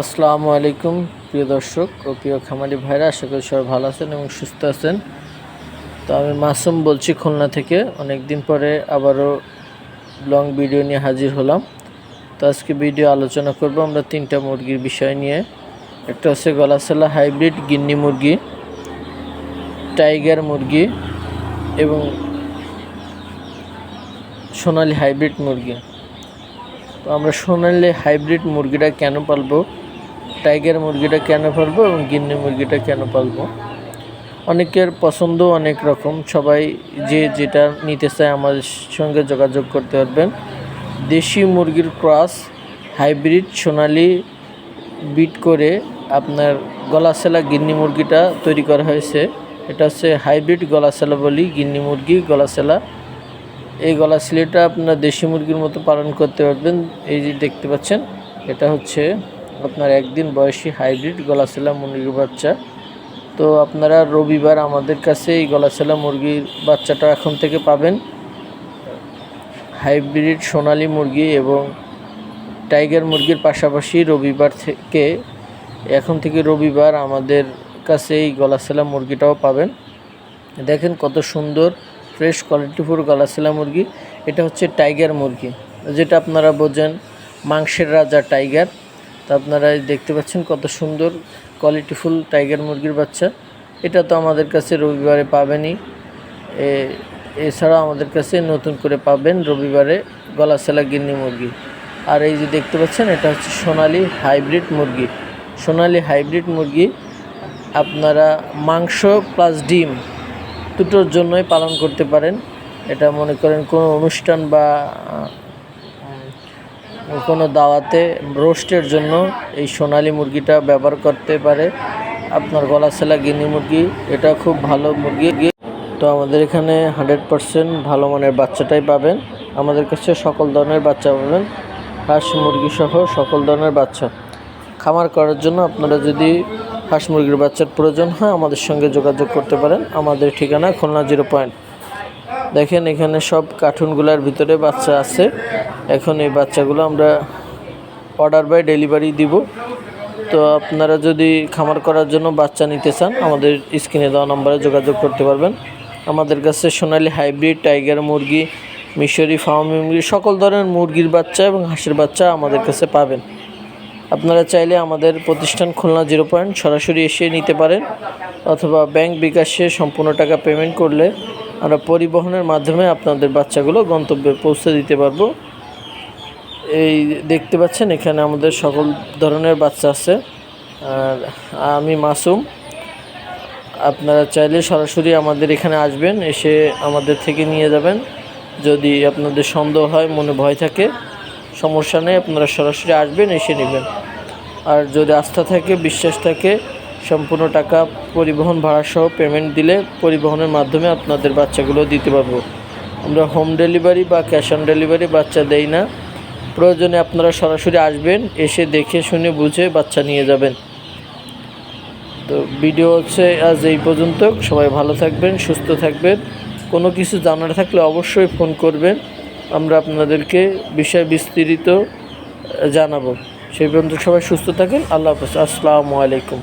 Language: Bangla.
আসসালামু আলাইকুম, প্রিয় দর্শক ও প্রিয় খামারি ভাইরা, আশা করি সবাই ভালো আছেন এবং সুস্থ আছেন। তো আমি মাসুম বলছি খুলনা থেকে অনেক দিন পরে আবারও লং ভিডিও নিয়ে হাজির হলাম। তো আজকে ভিডিও আলোচনা করব আমরা তিনটা মুরগির বিষয় নিয়ে। একটা হচ্ছে গলাসেলা হাইব্রিড গিন্নি মুরগি টাইগার মুরগি এবং সোনালি হাইব্রিড মুরগি। তো আমরা সোনালি হাইব্রিড মুরগিটা কেন পালবো? টাইগার মুরগিটা কেন পালবো এবং গিন্নি মুরগিটা কেন পালবো? অনেকের পছন্দ অনেক রকম। সবাই যে যেটা নিতে চায় আমাদের সঙ্গে যোগাযোগ করতে পারবেন। দেশি মুরগির ক্রস, হাইব্রিড, সোনালি বিট করে আপনার গলাছেলা গিন্নি মুরগিটা তৈরি করা হয়েছে। এটা হচ্ছে হাইব্রিড গলাছেলা বলি গিন্নি মুরগি, গলাছেলা। এই গলা সিলিটা আপনার দেশি মুরগির মতো পালন করতে পারবেন। এই যে দেখতে পাচ্ছেন, এটা হচ্ছে আপনার একদিন বয়সী হাইব্রিড গলাছেলা মুরগির বাচ্চা। তো আপনারা রবিবার আমাদের কাছে এই গলাছেলা মুরগির বাচ্চাটা এখন থেকে পাবেন। হাইব্রিড সোনালী মুরগি এবং টাইগার মুরগির পাশাপাশি রবিবার থেকে, এখন থেকে রবিবার আমাদের কাছে এই গলাছেলা মুরগিটাও পাবেন। দেখেন কত সুন্দর, ফ্রেশ কোয়ালিটিফুল গলাছেলা মুরগি। এটা হচ্ছে টাইগার মুরগি, যেটা আপনারা বোঝেন মাংসের রাজা টাইগার। তো আপনারা দেখতে পাচ্ছেন কত সুন্দর কোয়ালিটিফুল টাইগার মুরগির বাচ্চা। এটা তো আমাদের কাছে রবিবারে পাবেনই এ- এছাড়াও আমাদের কাছে নতুন করে পাবেন রবিবারে গলাছেলা গিন্নি মুরগি। আর এই যে দেখতে পাচ্ছেন, এটা হচ্ছে সোনালি হাইব্রিড মুরগি। সোনালি হাইব্রিড মুরগি আপনারা মাংস প্লাস ডিম দুটোর জন্যই পালন করতে পারেন। এটা মনে করেন কোনো অনুষ্ঠান বা কোনো দাওয়াতে রোস্টের জন্য এই সোনালি মুরগিটা ব্যবহার করতে পারে। আপনার গলা সেলা গিনি মুরগি, এটা খুব ভালো মুরগি। তো আমাদের এখানে হান্ড্রেড পারসেন্ট ভালো মানের বাচ্চাটাই পাবেন। আমাদের কাছে সকল ধরনের বাচ্চা পাবেন। হাঁস মুরগি সহ সকল ধরনের বাচ্চা। খামার করার জন্য আপনারা যদি হাঁস মুরগির বাচ্চার প্রয়োজন হয় আমাদের সঙ্গে যোগাযোগ করতে পারেন। আমাদের ঠিকানা খুলনা জিরো পয়েন্ট। দেখেন এখানে সব কার্টুনগুলোর ভিতরে বাচ্চা আছে। এখন এই বাচ্চাগুলো আমরা অর্ডার বাই ডেলিভারি দিব। তো আপনারা যদি খামার করার জন্য বাচ্চা নিতে চান, আমাদের স্ক্রিনে দেওয়া নম্বরে যোগাযোগ করতে পারবেন। আমাদের কাছে সোনালি হাইব্রিড, টাইগার মুরগি, মিশরি, ফার্মি মুরগি, সকল ধরনের মুরগির বাচ্চা এবং হাঁসের বাচ্চা আমাদের কাছে পাবেন। আপনারা চাইলে আমাদের প্রতিষ্ঠান খুলনা জিরো পয়েন্ট সরাসরি এসে নিতে পারেন, অথবা ব্যাংক বিকাশে সম্পূর্ণ টাকা পেমেন্ট করলে আমরা পরিবহনের মাধ্যমে আপনাদের বাচ্চাগুলো গন্তব্যে পৌঁছে দিতে পারব। এই দেখতে পাচ্ছেন, এখানে আমাদের সকল ধরনের বাচ্চা আছে। আর আমি মাসুম। আপনারা চাইলে সরাসরি আমাদের এখানে আসবেন, এসে আমাদের থেকে নিয়ে যাবেন। যদি আপনাদের সন্দেহ হয়, মনে ভয় থাকে, সমস্যা নেই, আপনারা সরাসরি আসবেন, এসে নেবেন। আর যদি আস্থা থাকে, বিশ্বাস থাকে সম্পূর্ণ টাকা পরিবহন ভাড়া সহ পেমেন্ট দিলে পরিবহনের মাধ্যমে আপনাদের বাচ্চাগুলো দিতে পারব। আমরা হোম ডেলিভারি বা ক্যাশ অন ডেলিভারি বাচ্চা দেই না। প্রয়োজনে আপনারা সরাসরি আসবেন, এসে দেখে শুনে বুঝে বাচ্চা নিয়ে যাবেন। তো ভিডিও হচ্ছে আজ এই পর্যন্ত। সবাই ভালো থাকবেন, সুস্থ থাকবেন। কোনো কিছু জানার থাকলে অবশ্যই ফোন করবেন। আমরা আপনাদেরকে বিষয় বিস্তৃত জানাব। সেই পর্যন্ত সবাই সুস্থ থাকেন। আল্লাহ হাফেজ। আসসালামু আলাইকুম।